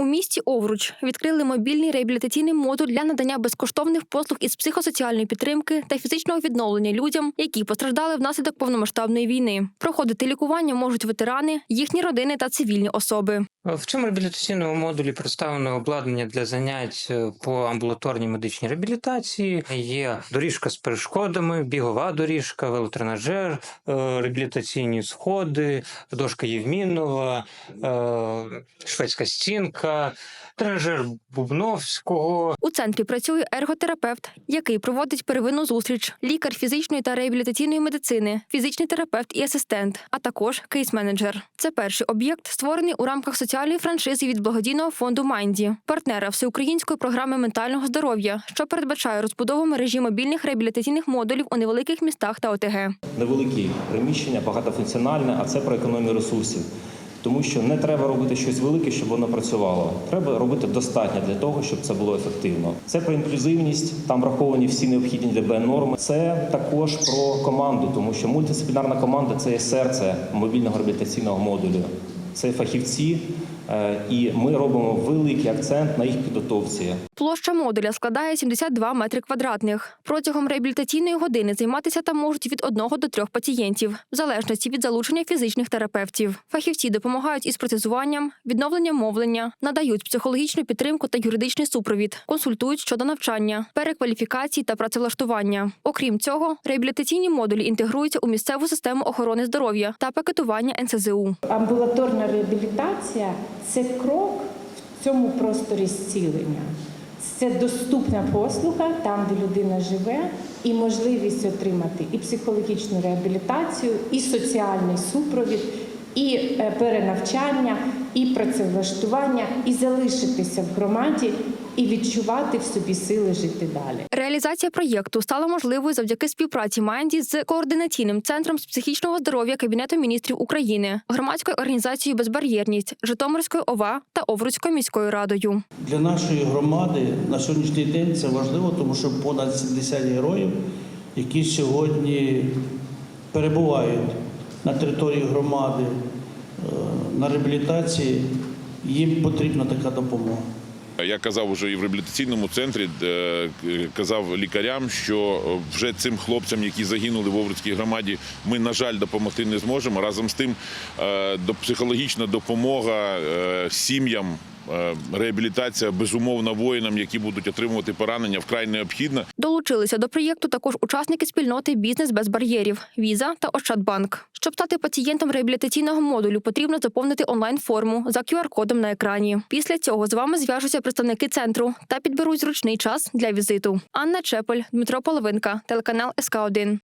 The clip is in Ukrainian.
У місті Овруч відкрили мобільний реабілітаційний модуль для надання безкоштовних послуг із психосоціальної підтримки та фізичного відновлення людям, які постраждали внаслідок повномасштабної війни. Проходити лікування можуть ветерани, їхні родини та цивільні особи. В цьому реабілітаційному модулі представлено обладнання для занять е, по амбулаторній медичній реабілітації. Є доріжка з перешкодами, бігова доріжка, велотренажер, е, реабілітаційні сходи, дошка Євмінова, е, шведська стінка, тренажер Бубновського. У центрі працює ерготерапевт, який проводить первинну зустріч, лікар фізичної та реабілітаційної медицини, фізичний терапевт і асистент, а також кейс-менеджер. Це перший об'єкт, створений у рамках соціальної франшизи від благодійного фонду Майнді, партнера всеукраїнської програми ментального здоров'я, що передбачає розбудову мережі мобільних реабілітаційних модулів у невеликих містах та ОТГ. невеликі приміщення, багатофункціональне, а це про економію ресурсів. Тому що не треба робити щось велике, щоб воно працювало. Треба робити достатньо для того, щоб це було ефективно. Це про інклюзивність, там враховані всі необхідні ДБ норми. Це також про команду, тому що мультидисциплінарна команда це є серце мобільного реабілітаційного модулю. Це фахівці, і ми робимо великий акцент на їх підготовці. Площа модуля складає 72 метри квадратних. Протягом реабілітаційної години займатися там можуть від одного до трьох пацієнтів, в залежності від залучення фізичних терапевтів. Фахівці допомагають із протезуванням, відновленням мовлення, надають психологічну підтримку та юридичний супровід, консультують щодо навчання, перекваліфікації та працевлаштування. Окрім цього, реабілітаційні модулі інтегруються у місцеву систему охорони здоров'я та пакетування НСЗУ. Амбулаторна реабілітація це крок в цьому просторі зцілення. Це доступна послуга там, де людина живе, і можливість отримати і психологічну реабілітацію, і соціальний супровід, і е, перенавчання, і працевлаштування, і залишитися в громаді, і відчувати в собі сили жити далі. Реалізація проєкту стала можливою завдяки співпраці Майнді з координаційним центром з психічного здоров'я Кабінету міністрів України, громадською організацією Безбар'єрність, Житомирською ОВА та Овруцькою міською радою. Для нашої громади на сьогоднішній день це важливо, тому що понад 70 героїв, які сьогодні перебувають на території громади е, на реабілітації, їм потрібна така допомога. Я казав уже і в реабілітаційному центрі, е, казав лікарям, що вже цим хлопцям, які загинули в Овруцькій громаді, ми, на жаль, допомогти не зможемо. Разом з тим, е, психологічна допомога е, сім'ям, реабілітація безумовно воїнам, які будуть отримувати поранення, вкрай необхідна. Долучилися до проєкту також учасники спільноти Бізнес без бар'єрів Віза та Ощадбанк. Щоб стати пацієнтом реабілітаційного модулю, потрібно заповнити онлайн-форму за QR-кодом на екрані. Після цього з вами зв'яжуться представники центру та підберуть зручний час для візиту. Анна Чепель, Дмитро Половинка, телеканал СК 1